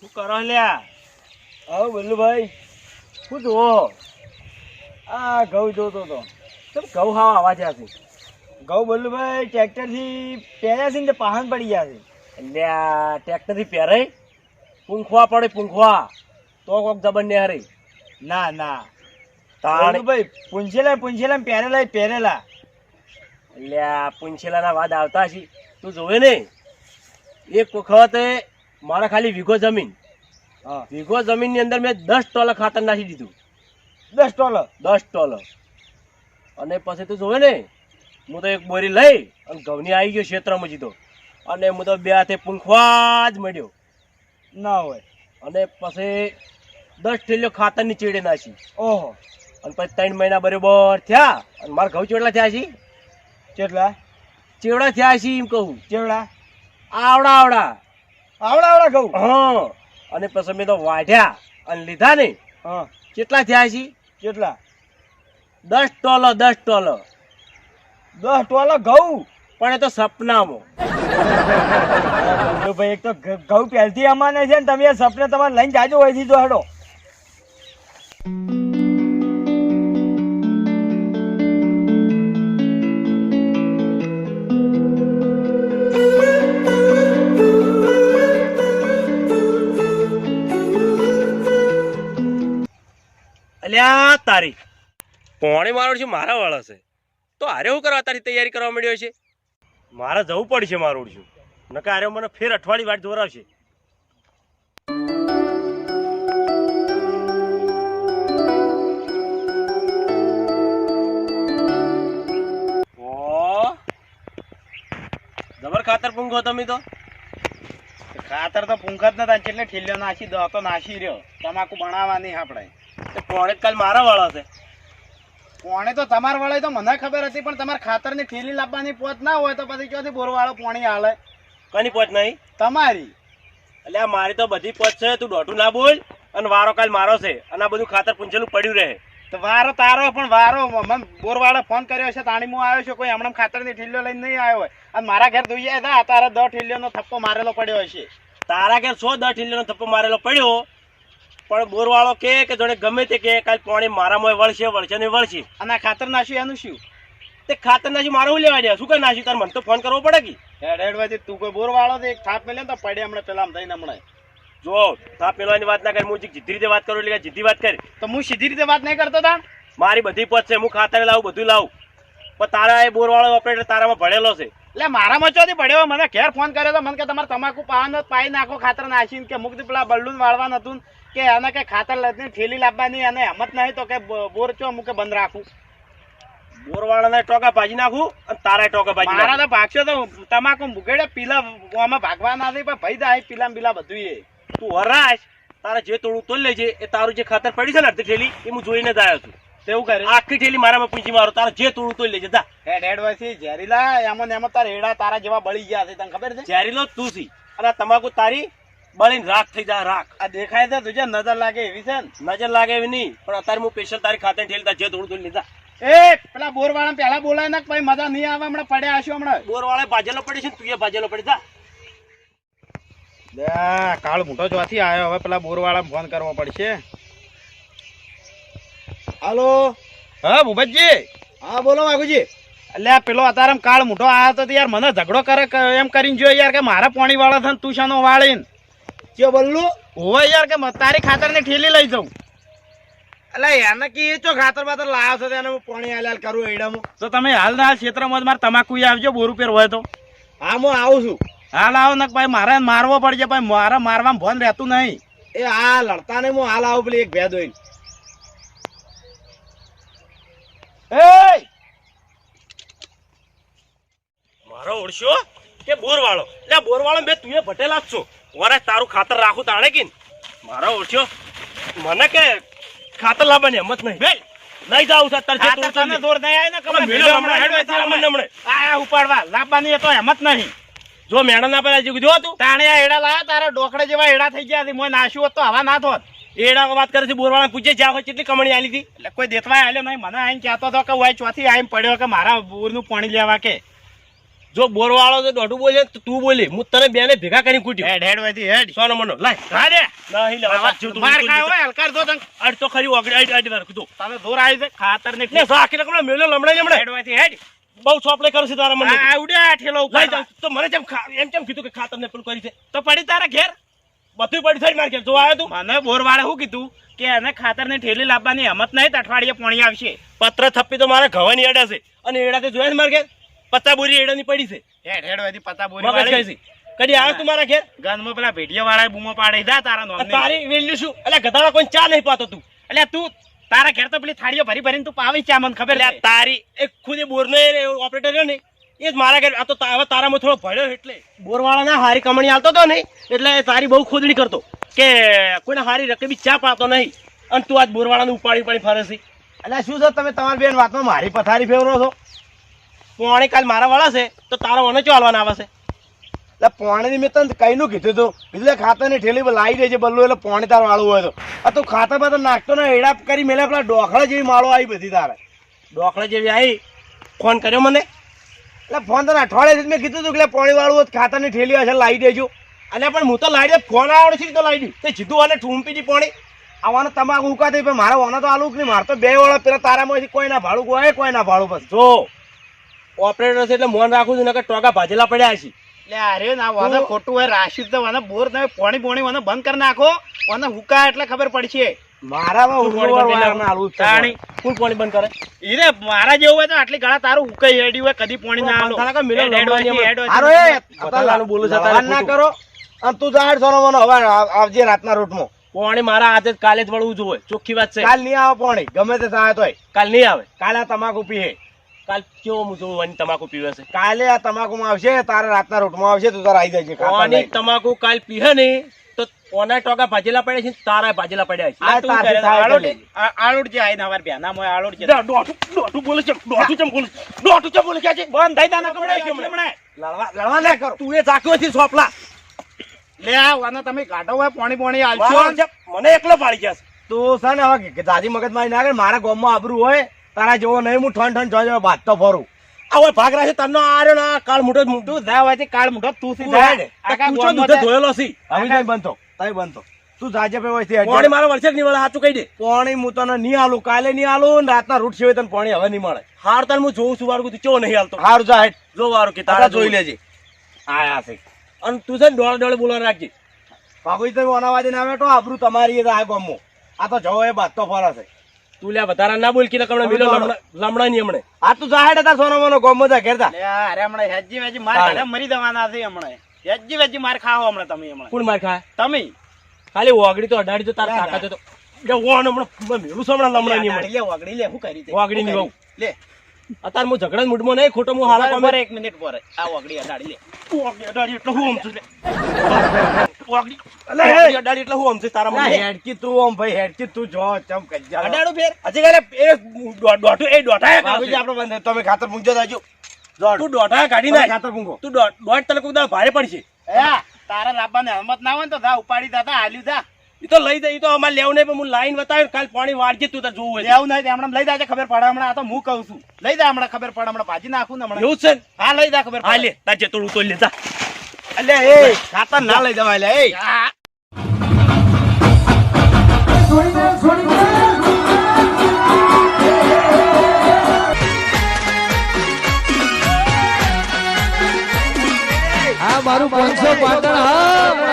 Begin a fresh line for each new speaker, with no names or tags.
શું કરો લ્યા.
આવો બલ્લુભાઈ
શું જુઓ.
આ ઘઉં જોતો તો
તમે ઘઉં હાવ આવા છે
ઘઉં બલ્લુભાઈ ટ્રેક્ટરથી પહેર્યા છે ને પાહન પડી ગયા છે.
લ્યા ટ્રેક્ટરથી પહેરાય? પૂંખવા પડે પૂંખવા. તો કોક જબર ને હરી.
ના ના. બલ્લુભાઈ પૂંછેલા પૂંછેલા પહેરેલા પહેરેલા.
લ્યા પૂંછેલાના વાદ આવતા છે તું જોવે ને? એક વખત મારા ખાલી વીઘો જમીન.
હા.
વીઘો જમીનની અંદર મેં દસ ટોલ ખાતર નાખી દીધું.
દસ ટોલ
દસ ટોલર અને પછી તું જોવે ને હું તો એક બોરી લઈ અને ઘઉંની આવી ગયો ક્ષેત્રમાં જીતો. અને હું તો બે હાથે પૂંખવા જ મળ્યો.
ના હોય.
અને પછી દસ ઠેલીઓ ખાતરની ચીડે નાખી.
ઓહો.
અને પછી ત્રણ મહિના બરોબર થયા અને મારા ઘઉં ચેવડા થયા છે?
કેટલા
ચેવડા થયા છે એમ કહું.
ચેવડા?
આવડા આવડા.
આવડા આવડા ઘઉં.
હા. અને પછી મેં તો વાઢ્યા અને લીધા ને
હા.
કેટલા થયા છે?
કેટલા?
દસ ટોલો દસ ટોલો.
દસ ટોલો ઘઉં.
પણ એ તો સપનામાં.
ભાઈ એક તો ઘઉં પહેલથી અમાને છે ને તમે સપને તમારે લઈને જાજો હોયથી તો હેડો.
અલ્યા તારી પોણી મારો છે મારા વાળા છે. તો હારે હું કરવા તારી તૈયારી કરવા માંડ્યો છે? મારે જવું પડશે મારું છું નકા હારે મને ફેર અઠવાડિયે વાટ જોરાવશે. ઓ. જબર ખાતર પૂંગો તમે તો?
ખાતર તો પૂંખત નતા એટલે ઠેલ્યો નાસી દો તો નાસી રહ્યો. તમાકુ બનાવવાની આપણે.
પોણે કાલ મારા વાળા છે.
પોણે તો તમાર વાળા તો મને ખબર હતી પણ તમારે ખાતરની થેલી લાવવાની પોત ના હોય તો પછી ક્યાંથી બોરવાળો પોણી હાલે?
કોની પોચ નહીં?
તમારી.
એટલે આ મારી તો બધી પોચ છે તું દોઢું ના બોલ અને વારો કાલ મારો છે અને આ બધું ખાતર પૂંછેલું પડ્યું રહે.
તો વારો તારો પણ વારો મને બોરવાળો ફોન કર્યો છે તાણી હું આવ્યો છું કોઈ હમણાં ખાતરની ઠેલીઓ લઈને નહીં આવ્યો હોય. અને મારા ઘેર ધોઈએ હતા તારા દસ ઠેલીઓનો થપ્પો મારેલો પડ્યો હશે.
તારા ઘેર સો દસ ઠીલીનો થપ્પો મારેલો પડ્યો પણ બોરવાળો કે કે જોડે ગમે તે કે કાલ પાણી મારામાં વળશે વળશે ને વળશે.
અને ખાતર નાખ્યું એનું શું?
તે ખાતર નાશી મારે હું લેવા દે? શું કરી નાખ્યું તાર મને તો ફોન કરવો પડે કે?
હેડ હેડ વાથી તું કોઈ બોરવાળો તો એક થાપ મેલે તો પડે હમણાં પેલા આમ થઈને હમણાં.
જો થાપ મેલવાની વાત ના કરી હું જીધી રીતે વાત કરું એટલે જીધી વાત કરી.
તો હું સીધી રીતે વાત નહીં કરતો તા
મારી બધી પદ છે હું ખાતર લાવું બધું લાવું. પણ તારા એ બોરવાળો ઓપરેટર તારામાં ભણેલો છે.
એટલે મારામાં ચોથી પડ્યો મને ઘેર ફોન કર્યો તો મને કે તમારે તમાકુ પાન પાઈ નાખો ખાતર નાખીને કે મુક્ત પેલા બલ્લુન વાળવા નતું કે આને કે ખાતર લઈને ઠેલી લાવવાની અને હેમત નહીં તો કે બોર ચો મૂકે બંધ રાખું.
બોરવાળાના ટોકા ભાજી નાખું અને તારા ટોકા ભાજી
મારા તો ભાગશો તો તમાકુ મુકેડે પીલા આમાં ભાગવા ના દે પણ ભાઈ દાય પીલા પીલા બધું એ
તું હરાશ. તારા જે તોડું તોડ લેજે. એ તારું જે ખાતર પડી છે ને અડધી થેલી એ હું જોઈને જ આવ્યો છું.
તેવું કરે?
આખી થેલી મારામાં પૂંજી મારો. તારા જે તોડું તોડ લેજે. જા.
હેડ હેડ વાથી ઝેરીલા એમાં ને એમાં તારા હેડા તારા જેવા બળી ગયા છે. તને ખબર છે?
ઝેરીલો તું સી. અને તમાકુ તારી? બળીને રાખ થઈ જાય રાખ.
આ દેખાય છે તુજે નજર લાગે એવી છે
નજર લાગે એવી નહીં પણ અત્યારે હું સ્પેશિયલ તારી ખાતે થેલી જે તોડું તોડ લીધા.
એ પેલા બોર વાળા પેલા બોલાય ને ભાઈ મજા નહીં આવે હમણાં પડ્યા હશો હમણાં.
બોર વાળા ભાજેલો પડી છે તું એ ભાજેલો પડી જા.
લે, કાળ મોટો ચોથી આવ્યો. હવે પેલા બોર વાળા ફોન કરવો પડશે. હાલો? હા ભૂપતજી. હા બોલો વાઘુજી. એટલે આ પેલો અત્યારે કાળ મોટો આવ્યો હતો યાર મને ઝઘડો કરે એમ કરીને જોયો યાર કે મારા પાણી વાળા છે ને તું શાનો વાળીને.
ચો બલ્લુ?
હોવે યાર કે તારી ખાતર ને ઠેલી લઈ જાઉં.
એટલે એને કી ચો ખાતર બાતર લાવ્યો છે તેને હું પાણી હાલ હાલ કરું એડામાં
તો તમે હાલ ના હાલ ક્ષેત્રમાં જ મારે તમાકુ આવજો બોરુ પેર હોય તો.
હા હું આવું છું.
હાલ આવો ને ભાઈ મારે મારવો પડશે ભાઈ મારા મારવામાં ભોન રહેતું નહીં.
એ આ લડતા નહીં હું હાલ આવું પેલી એક ભેદ હોય
એ
મારો ઓળશો કે બોરવાળો? એટલે બોરવાળો મેં તું એ ભટેલા જ છો. વરસ તારું ખાતર રાખું તાણે કે મારો ઓળશો મને કે ખાતર લાવવાની હિંમત નહીં. બેલ. નહીં જાવું છે તારે જે
તને. દોર નહીં આય ને ખબર
મેળો હમણાં હેડો તારા મને હમણાં.
આ ઉપાડવા. લાવવાની તો હિંમત નહીં.
જો મેણા ના પેલા જે તું. હતું
તાણે આ એડા લાયા તારા ડોકડા જેવા એડા થઈ ગયા છે. મોય નાશ્યું હોત તો હવા ના થોત.
એડા વાત કરે છે બોરવાળા પૂછે જ્યાં હોય કેટલી કમણી આલી હતી?
એટલે કોઈ દેતવાય આલ્યો નહીં. મને આઈને કહેતો હતો કે ઓય ચોથી આઈને પડ્યો કે મારા બોરનું પાણી લેવા કે.
જો બોરવાળો તો દોઢું બોલે તો તું બોલી. હું તને બેને ભેગા કરી કૂટ્યો.
હેડ હેડ વધી હેડ.
સોનો મનો લાય.
હા દે
નહીં લેવા જો તું
માર ખાય હોય હલકાર દો તંગ
અડ તો ખરી ઓગળી અડ અડ વાર કીધું
તમે દૂર આવી છે ખાતર ને
ને સાકી રકમ મેલો લમણે લમણે
હેડ વધી હેડ.
બહુ ચોપડે કરશે તારા મને
આ ઉડ્યા ઠેલો ઉપર.
તો મને જેમ એમ કેમ કીધું કે ખાતર ને પેલું કરી છે?
તો પડી તારા ઘેર?
બધું પડી થઈ મારે ઘેર. જો આવ્યો તું.
મને બોરવાળે શું કીધું? કે એને ખાતરની ઠેલી લાવવાની હિંમત નહીં અઠવાડિયે પોણી આવશે.
પત્ર થપ્પી તો મારે ઘવાની એડા છે. અને એડાથી જોયા છે મારે ઘેર? પત્તા બોરી એડાની પડી છે.
હેડ હેડ વધી પતા બોરી
મગજ કઈ
વાળી.
છે કદી આવ્યો તું મારા ઘેર?
ગંધમાં પેલા ભેડિયા વાળા બૂમો પાડે. દા તારા
નો
નોમની.
તારી વેલ્યુ શું? એટલે ગધાડા કોઈ ચા નહીં પાતો તું.
એટલે તું તારા ઘેર તો પેલી થાળીઓ ભરી ભરીને તું પાવી ચા મને ખબર
એટલે તારી એક ખુદ બોરનો ઓપરેટર રહ્યો ને એ જ મારા ઘેર આ તો હવે તારામાં થોડો ભળ્યો એટલે. બોરવાળા ના હારી કમણી આવતો તો નહીં એટલે તારી બહુ ખોદડી કરતો કે કોઈને હારી રકમી ચા પાતો નહીં. અને તું આજ બોરવાળાને ઉપાડી ઉપાડી ફરે છે.
એટલે શું છે? તમે તમારી બેન વાતમાં મારી પથારી ફેરવો છો?
પોણે કાલ મારા વાળા છે તો તારા મને ચાલવાના આવે છે?
એટલે પોણી મેં તને કઈનું કીધું તું. કીધું લે ની ઠેલી પર લાવી દેજે બલ્લું એટલે પોણે તાર વાળું હોય તો. આ તું ખાતા બાતર નાખતો ને એડા કરી મેલા પેલા ડોખળા જેવી માળો આવી બધી તારે.
ડોખળા જેવી આવી? ફોન કર્યો મને?
એટલે ફોન તને અઠવાડિયે મેં કીધું તું કે પોણી વાળું હોયની ઠેલી હશે લાવી દેજો.
અને પણ હું તો લાવી દે ફોન આવડે છે તો લાવી દઉં તે જીધું અને ઠૂંપી દી પોણી.
આવવાનું તમાકુ ઉકા થઈ પણ મારે ઓનો તો આલું નહીં. મારે તો બે વાળા પેલા તારામાંથી કોઈ ના ભાડું કોઈ કોઈ ના ભાડું બસ
જો ઓપરેટર છે એટલે મોન રાખું છું નકર ટોકા ભાજેલા પડ્યા છે.
એટલે અરે ના વાને ખોટું હોય રાશિદ તો વાને બોર તમે પોણી પોણી વાને બંધ કરી નાખો વાને હુકા એટલે ખબર પડશે.
મારામાં
પોણી બંધ કરે?
ઈરે મારા જેવું હોય તો આટલી ગળા તારું હુકાઈ હેડી હોય કદી પોણી ના આલો. હેડ,
બોલું છે
કરો. અને તું જાહેર સોનો મને હવે આવજે રાતના રૂટમાં.
પોણી મારા હાથે કાલે જ વળવું જોઈએ ચોખ્ખી વાત છે.
કાલ નહીં આવે પોણી ગમે તે સાહેબ તોય.
કાલ નહીં આવે.
કાલે આ તમાકુ પીએ
કાલ કેવો હું જોઉં વન તમાકુ પીવે છે?
કાલે આ તમાકુમાં આવશે તારે રાતના રૂટમાં આવશે તું તારે આવી જાય છે
ઓની તમાકુ કાલ પીહે ને તો કોના ટોકા ભાજેલા પડ્યા છે તારા ભાજેલા પડ્યા છે?
આ
તું કરે,
થાય
આળોટ-
એટલે.
આ- આળોટ જે આઈને મોય આળોડ છે.
ડોટુ ડોટુ બોલે છે ડોટુ ચમ બોલે ડોટુ ચમ બોલે છે
બંધ થઈ જા ને કમળે,
કેમ ને?
લડવા લડવા ના કર.
તું એ જાક્યો છે સોપલા.
લે આ વાના તમે કાઢો હોય પોણી પાણી આલશો.
મને એકલો પાડી ગયા તો
તું છે હવે દાદી મગજ મારી ના કરે મારા ગામમાં આબરું હોય તારા જેવો નહીં હું ઠંડ ઠંડ જોઈ વાત તો
ફરું. આવો ભાગરા છે તને આર્યો ના કાળ મોટો જ
તું જા હોય કાળ મુઠો તું
સી.
આખા
તું દૂધે
જા.
ધોયેલો સી.
હવે જાય બનતો તઈ બનતો તું જાજે પે હોય છે
પાણી મારા વર્ષે નહીં મળે સાચું કહી દે.
પાણી હું તને નહીં આલું કાલે નહીં આલું ને રાતના રૂટ છે તને પાણી હવે નહીં મળે.
હાર તને હું જોઉં છું વારું તું ચો નહીં હાલતો.
હારું જા હેઠ.
જો વારું કે
તારા જોઈ લેજે. આયા છે.
અને તું છે ને ડોળે ડોળે બોલવા રાખજે.
બાબુજી તમે ઓનાવાદી ના બેઠો આબરું તમારી એ આ ગમો. આ તો જવો એ બાજતો તો છે.
તું લ્યા વધારા ના બોલ કે કમણે મિલો લમણા લમણા ની હમણે.
આ તું જા હેઠ તાર સોનો મોનો ગામમાં જા ઘેર જા.
લે આ અરે હમણાં હેજી વેજી માર. ઘરે મરી દેવાના છે હમણાં. હેજી વેજી માર ખાઓ હમણાં તમે હમણે.
કોણ માર ખાય?
તમે.
ખાલી ઓગડી તો અઢાડી તો તારા કાકા તો જે ઓણ હમણે મેલું સમણા લમણા ની
લે,
હમણે.
લે ઓગડી લે હું કરી દે
વાગડી ની
લે.
અત્યારે હું ઝઘડા મૂડમાં નહીં ખોટો હું હાલા
પર એક મિનિટ પર આ ઓગડી અડાડી લે.
ઓગડી અડાડી એટલે હું આમ છું લે. ઓગળી.
અલે, હે.
અડાડી એટલે હું આમ છું તારા મને
હેડકી તું આમ ભાઈ હેડકી તું જો ચમ કજ્જા
અડાડો ફેર.
હજી કાલે એ ડોટો એ ડોટા
બાબુજી. આપણે બંધ તમે ખાતર પૂંજો દાજો
તું ડોટા કાઢી નાખ.
ખાતર પૂંગો
તું ડોટ તને કોઈ ભારે પડશે.
એ તારા લાવવાની હમત ના હોય ને તો જા ઉપાડી દાતા હાલ્યું જા.
એ તો લઈ જાય એ તો અમારે લેવું નહીં પણ હું લાઈન બતાવ્યું કાલ પાણી વાળજે તું તો જોવું હોય તો.
લેવું નહીં હમણાં લઈ જાય ખબર પડે હમણાં આ તો હું કહું છું. લઈ જાય હમણાં ખબર પડે હમણાં ભાજી નાખું ને હમણાં.
એવું છે
હા લઈ જા ખબર
હા
પડે.
લે તાર જેટલું ઉતોય લે જા.
એટલે એ ખાતર ના લઈ જવાય લે એ.
હા.
આ મારું પાંચસો પાટણ હા